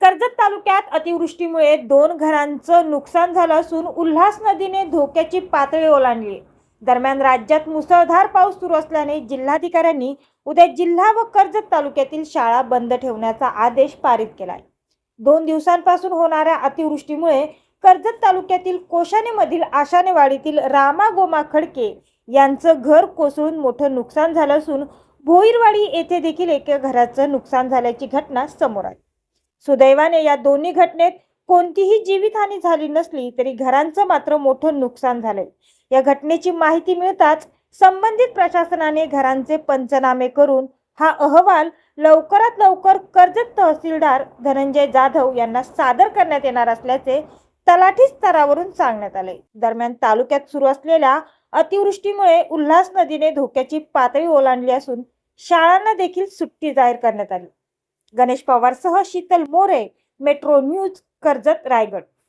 कर्जत तालुक्यात अतिवृष्टीमुळे दोन घरांचं नुकसान झालं असून उल्हास नदीने धोक्याची पातळी ओलांडली. दरम्यान राज्यात मुसळधार पाऊस सुरू असल्याने जिल्हाधिकाऱ्यांनी उद्या जिल्हा व कर्जत तालुक्यातील शाळा बंद ठेवण्याचा आदेश पारित केलाय. दोन दिवसांपासून होणाऱ्या अतिवृष्टीमुळे कर्जत तालुक्यातील कोशानेमधील आशानेवाडीतील रामा गोमा खडके यांचं घर कोसळून मोठं नुकसान झालं असून भोईरवाडी येथे देखील एका घराचं नुकसान झाल्याची घटना समोर आली. सुदैवाने या दोन्ही घटनेत कोणतीही जीवितहानी झाली नसली तरी घरांचं मात्र मोठं नुकसान झालंय. या घटनेची माहिती मिळताच संबंधित प्रशासनाने घरांचे पंचनामे करून हा अहवाल लवकरात लवकर कर्जत तहसीलदार धनंजय जाधव यांना सादर करण्यात येणार असल्याचे तलाठी स्तरावरून सांगण्यात आले दरम्यान तालुक्यात सुरू असलेल्या अतिवृष्टीमुळे उल्हास नदीने धोक्याची पातळी ओलांडली असून शाळांना देखील सुट्टी जाहीर करण्यात आली. गणेश पवारसह शीतल मोरे मेट्रो न्यूज कर्जत रायगड.